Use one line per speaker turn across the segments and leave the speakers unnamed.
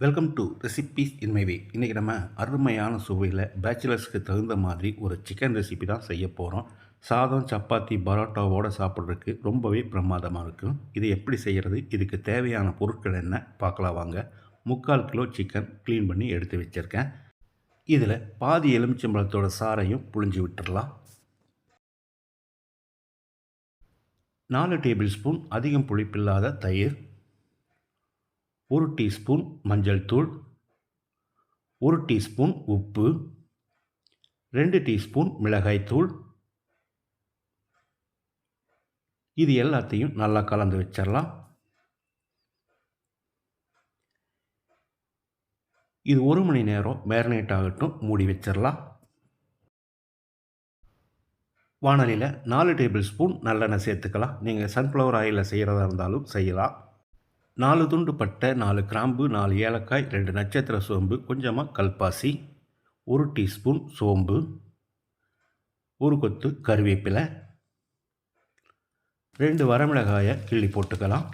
Welcome to recipes in my way இன்றைக்கி நம்ம அருமையான சுவையில் பேச்சுலர்ஸ்க்கு தகுந்த மாதிரி ஒரு சிக்கன் ரெசிபி தான் செய்ய போகிறோம் சாதம் சப்பாத்தி பரோட்டாவோடு சாப்பிட்றதுக்கு ரொம்பவே பிரமாதமாக இருக்கும். இது எப்படி செய்கிறது இதுக்கு தேவையான பொருட்கள் என்ன? பார்க்கலாம் வாங்க. முக்கால் கிலோ சிக்கன் க்ளீன் பண்ணி எடுத்து வச்சுருக்கேன். இதில் பாதி எலுமிச்சம்பழத்தோட சாறையும் புழிஞ்சு விட்டுடலாம் நாலு டேபிள் ஸ்பூன் அதிகம் புளிப்பில்லாத தயிர் ஒரு டீஸ்பூன் மஞ்சள் தூள் ஒரு டீஸ்பூன் உப்பு ரெண்டு டீஸ்பூன் மிளகாய்த்தூள் இது எல்லாத்தையும் நல்லா கலந்து வச்சிடலாம். இது ஒரு மணி நேரம் மேரினேட் ஆகட்டும் மூடி வச்சிடலாம். வானலியில் நாலு டேபிள் ஸ்பூன் நல்லெண்ணெய் சேர்த்துக்கலாம். நீங்கள் சன்ஃப்ளவர் ஆயிலில் செய்கிறதா இருந்தாலும் செய்யலாம். நாலு துண்டு பட்டை நாலு கிராம்பு நாலு ஏலக்காய் ரெண்டு நட்சத்திர சோம்பு கொஞ்சமாக கல்பாசி ஒரு டீஸ்பூன் சோம்பு ஒரு கொத்து கருவேப்பிலை ரெண்டு வரமிளகாயை கிள்ளி போட்டுக்கலாம்.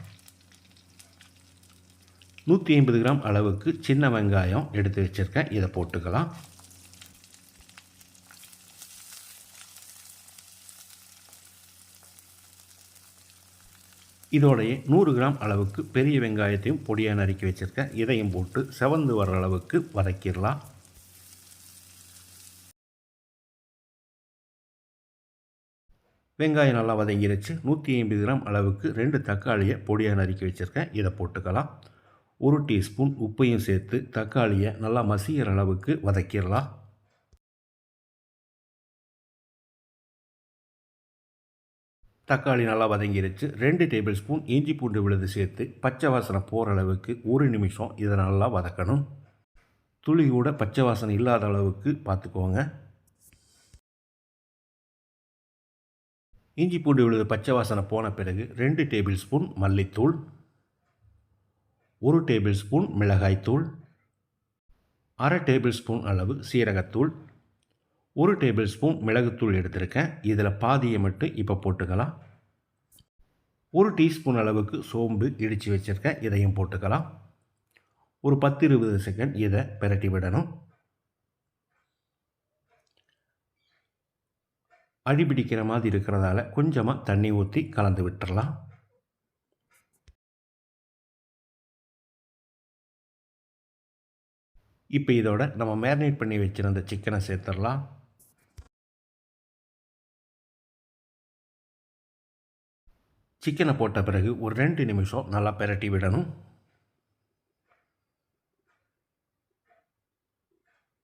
நூற்றி ஐம்பது கிராம் அளவுக்கு சின்ன வெங்காயம் எடுத்து வச்சுருக்கேன். இதை போட்டுக்கலாம். இதோடைய நூறு கிராம் அளவுக்கு பெரிய வெங்காயத்தையும் பொடியாக நறுக்கி வச்சுருக்கேன். இதையும் போட்டு செவந்து வர அளவுக்கு வதக்கிடலாம். வெங்காயம் நல்லா வதங்கிருச்சு. நூற்றி ஐம்பது கிராம் அளவுக்கு ரெண்டு தக்காளியை பொடியாக நறுக்கி வச்சுருக்கேன். இதை போட்டுக்கலாம். ஒரு டீஸ்பூன் உப்பையும் சேர்த்து தக்காளியை நல்லா மசிகிற அளவுக்கு வதக்கிடலாம். தக்காளி நல்லா வதங்கிருச்சு. ரெண்டு டேபிள் ஸ்பூன் இஞ்சி பூண்டு விழுது சேர்த்து பச்சை வாசனை போகிற அளவுக்கு ஒரு நிமிஷம் இதை நல்லா வதக்கணும். துளி கூட பச்சை வாசனை இல்லாத அளவுக்கு பார்த்துக்கோங்க. இஞ்சி பூண்டு விழுது பச்சை வாசனை போன பிறகு ரெண்டு டேபிள் ஸ்பூன் மல்லித்தூள் ஒரு டேபிள் ஸ்பூன் மிளகாய்த்தூள் அரை டேபிள் ஸ்பூன் அளவு சீரகத்தூள் ஒரு டேபிள் ஸ்பூன் மிளகுத்தூள் எடுத்திருக்கேன். இதில் பாதியை மட்டும் இப்போ போட்டுக்கலாம். ஒரு டீஸ்பூன் அளவுக்கு சோம்பு இடித்து வச்சுருக்கேன். இதையும் போட்டுக்கலாம். ஒரு பத்து இருபது செகண்ட் இதை பிரட்டி விடணும். அடிபிடிக்கிற மாதிரி இருக்கிறதால கொஞ்சமாக தண்ணி ஊற்றி கலந்து விட்டுறலாம். இப்போ இதோட நம்ம மேரினேட் பண்ணி வச்சுருந்த சிக்கனை சேர்த்துடலாம். சிக்கனை போட்ட பிறகு ஒரு ரெண்டு நிமிஷம் நல்லா பெரட்டி விடணும்.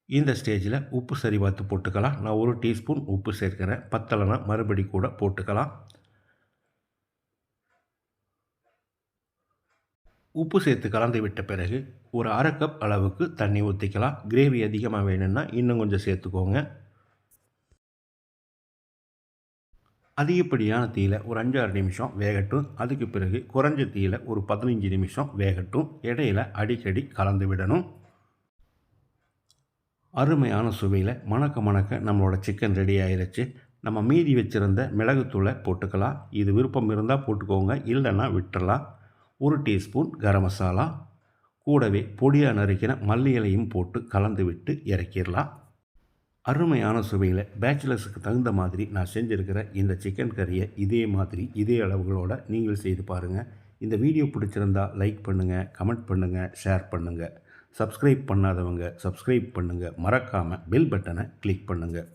இந்த ஸ்டேஜில் உப்பு சரி பார்த்து போட்டுக்கலாம். நான் ஒரு டீஸ்பூன் உப்பு சேர்க்கிறேன். பத்தலைனா மறுபடி கூட போட்டுக்கலாம். உப்பு சேர்த்து கலந்து விட்ட பிறகு ஒரு அரை கப் அளவுக்கு தண்ணி ஊற்றிக்கலாம் கிரேவி அதிகமாக வேணும்னா இன்னும் கொஞ்சம் சேர்த்துக்கோங்க. அதிகப்படியான தீயில் ஒரு அஞ்சாறு நிமிஷம் வேகட்டும். அதுக்கு பிறகு குறைஞ்ச தீயில் ஒரு பதினஞ்சு நிமிஷம் வேகட்டும். இடையில் அடிக்கடி கலந்து விடணும். அருமையான சுவையில் மணக்க மணக்க நம்மளோட சிக்கன் ரெடி ஆயிடுச்சு நம்ம மீதி வச்சுருந்த மிளகுத்தூளை போட்டுக்கலாம். இது விருப்பம் இருந்தால் போட்டுக்கோங்க. இல்லைன்னா விட்டுறலாம். ஒரு டீஸ்பூன் கரம் மசாலா. கூடவே பொடியாக நறுக்கின மல்லி இலையும் போட்டு கலந்து விட்டு இறக்கிடலாம். அருமையான சுவையில் பேச்சுலர்ஸுக்கு தகுந்த மாதிரி நான் செஞ்சுருக்கிற இந்த சிக்கன் கறியை இதே மாதிரி இதே அளவுகளோடு நீங்கள் செய்து பாருங்கள் இந்த வீடியோ பிடிச்சிருந்தால் லைக் பண்ணுங்கள் கமெண்ட் பண்ணுங்கள் ஷேர் பண்ணுங்கள் சப்ஸ்கிரைப் பண்ணாதவங்க சப்ஸ்கிரைப் பண்ணுங்கள் மறக்காமல் பெல் பட்டனை கிளிக் பண்ணுங்கள்